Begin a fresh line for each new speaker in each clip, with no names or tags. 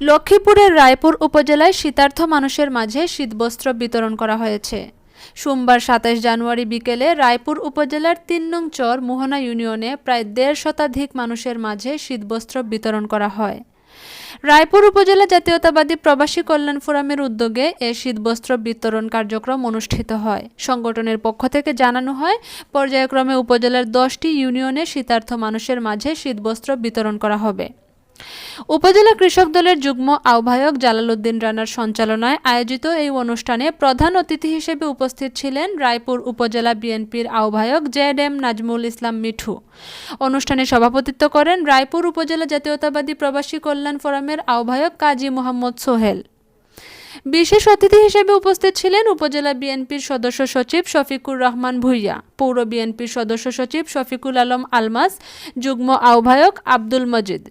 লক্ষ্মীপুরের রায়পুর উপজেলায় শীতার্থ মানুষের মাঝে শীতবস্ত্র বিতরণ করা হয়েছে। সোমবার সাতাশ জানুয়ারি বিকেলে রায়পুর উপজেলার তিন নং চর মোহনা ইউনিয়নে প্রায় দেড় শতাধিক মানুষের মাঝে শীতবস্ত্র বিতরণ করা হয়। রায়পুর উপজেলা জাতীয়তাবাদী প্রবাসী কল্যাণ ফোরামের উদ্যোগে এ শীতবস্ত্র বিতরণ কার্যক্রম অনুষ্ঠিত হয়। সংগঠনের পক্ষ থেকে জানানো হয়, পর্যায়ক্রমে উপজেলার দশটি ইউনিয়নে শীতার্থ মানুষের মাঝে শীতবস্ত্র বিতরণ করা হবে। উপজেলা কৃষক দলের যুগ্ম আহ্বায়ক জালালউদ্দিন রানার সঞ্চালনায় আয়োজিত এই অনুষ্ঠানে প্রধান অতিথি হিসেবে উপস্থিত ছিলেন রায়পুর উপজেলা বিএনপির আহ্বায়ক জেড এম নাজমুল ইসলাম মিঠু। অনুষ্ঠানে সভাপতিত্ব করেন রায়পুর উপজেলা জাতীয়তাবাদী প্রবাসী কল্যাণ ফোরামের আহ্বায়ক কাজী মোহাম্মদ সোহেল। বিশেষ অতিথি হিসেবে উপস্থিত ছিলেন উপজেলা বিএনপির সদস্য সচিব শফিকুর রহমান ভুইয়া, পৌর বিএনপির সদস্য সচিব শফিকুল আলম আলমাস, যুগ্ম আহ্বায়ক আব্দুল মজিদ।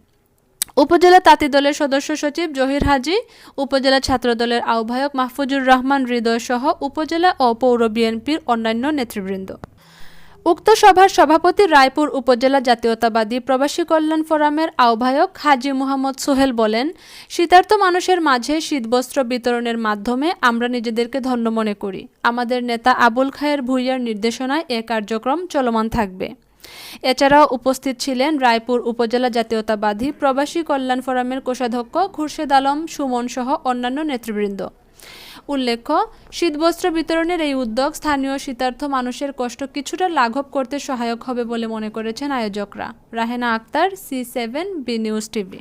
উপজেলা তাঁতি দলের সদস্য সচিব জহির হাজি, উপজেলা ছাত্র দলের আহ্বায়ক মাহফুজুর রহমান হৃদয় সহ উপজেলা ও পৌর বিএনপির অন্যান্য নেতৃবৃন্দ। উক্ত সভার সভাপতি রায়পুর উপজেলা জাতীয়তাবাদী প্রবাসী কল্যাণ ফোরামের আহ্বায়ক হাজি মোহাম্মদ সোহেল বলেন, শীতার্থ মানুষের মাঝে শীতবস্ত্র বিতরণের মাধ্যমে আমরা নিজেদেরকে ধন্য মনে করি। আমাদের নেতা আবুল খায়ের ভুইয়ার নির্দেশনায় এ কার্যক্রম চলমান থাকবে। এছাড়াও উপস্থিত ছিলেন রায়পুর উপজেলা জাতীয়তাবাদী প্রবাসী কল্যাণ ফোরামের কোষাধ্যক্ষ খুরশেদ আলম, সুমন সহ অন্যান্য নেতৃবৃন্দ। উল্লেখ্য, শীতবস্ত্র বিতরণের এই উদ্যোগ স্থানীয় শীতার্থ মানুষের কষ্ট কিছুটা লাঘব করতে সহায়ক হবে বলে মনে করেছেন আয়োজকরা। Rahena Akter, C seven, B news TV.